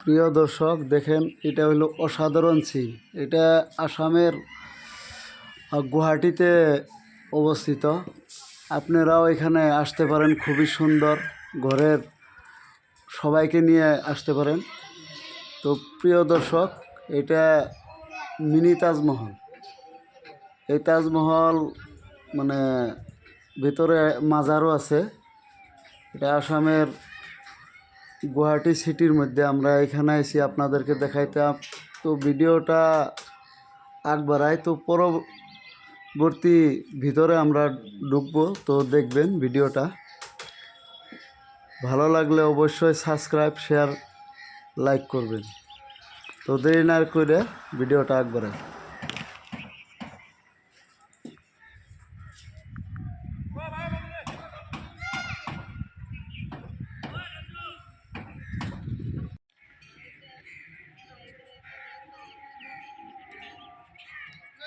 প্রিয় দর্শক, দেখেন এটা হলো অসাধারণ সিন এটা আসামের গুয়াহাটিতে অবস্থিত। আপনারাও এখানে আসতে পারেন, খুবই সুন্দর ঘরের সবাইকে নিয়ে আসতে পারেন। তো প্রিয় দর্শক, এটা মিনি তাজমহল। এই তাজমহল মানে ভিতরে মাজারও আছে। এটা আসামের গুয়াহাটি সিটির মধ্যে আমরা এখানে এসে আপনাদেরকে দেখাইতাম। তো ভিডিওটা আগ বাড়াই, তো পরবর্তী ভিতরে আমরা ঢুকবো। তো দেখবেন ভিডিওটা। ভালো লাগলে অবশ্যই সাবস্ক্রাইব, শেয়ার, লাইক করবেন। তো দেরি না করে ভিডিওটা আগ বাড়াই।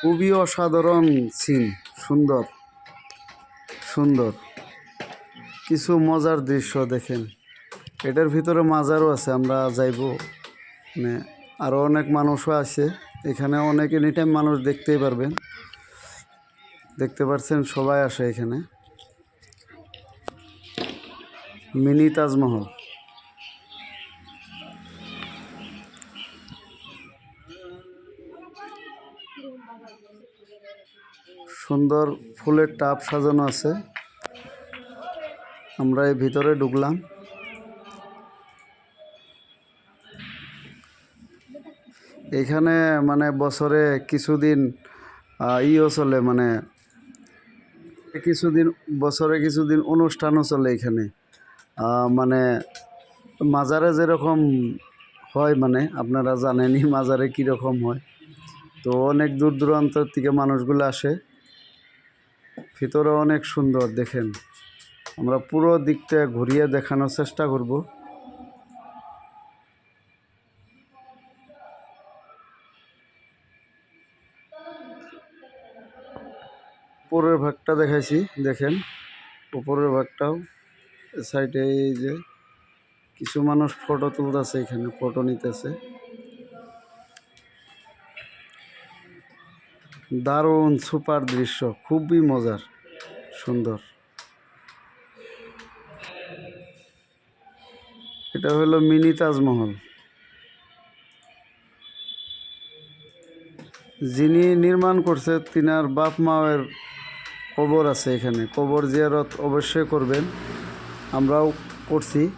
খুবই অসাধারণ সিন সুন্দর সুন্দর। কিছু মজার দৃশ্য দেখেন। এটার ভিতরে মাজারও আছে, আমরা যাইব। মানে আরও অনেক মানুষও আছে। এখানে অনেক এনি টাইম মানুষ দেখতেই পারবেন। দেখতে পাচ্ছেন সবাই আসে এখানে। মিনি তাজমহল। সুন্দর ফুলের টাপ সাজানো আছে। আমরা এই ভিতরে ঢুকলাম। এখানে মানে বছরে কিছুদিন ইও চলে মানে কিছুদিন, বছরে কিছুদিন অনুষ্ঠানও চলে এখানে। মানে মাজারে যেরকম হয় মানে আপনারা জানেনই মাজারে কীরকম হয়। তো অনেক দূর দূরান্তর থেকে মানুষগুলো আসে। ভিতরে অনেক সুন্দর, দেখেন। আমরা পুরো দিকটা ঘুরিয়ে দেখানোর চেষ্টা করব। উপরের ভাগটা দেখাইছি, দেখেন। উপরের ভাগটাও সাইডে এই যে কিছু মানুষ ফটো তুলতেছে, এখানে ফটো নিতেছে। দারুণ সুপার দৃশ্য, খুবই মজার, সুন্দর। এটা হলো মিনি তাজমহল। যিনি নির্মাণ করছে, তিনার বাপ মায়ের কবর আছে এখানে। কবর জিয়ারত অবশ্যই করবেন। আমরাও করছি।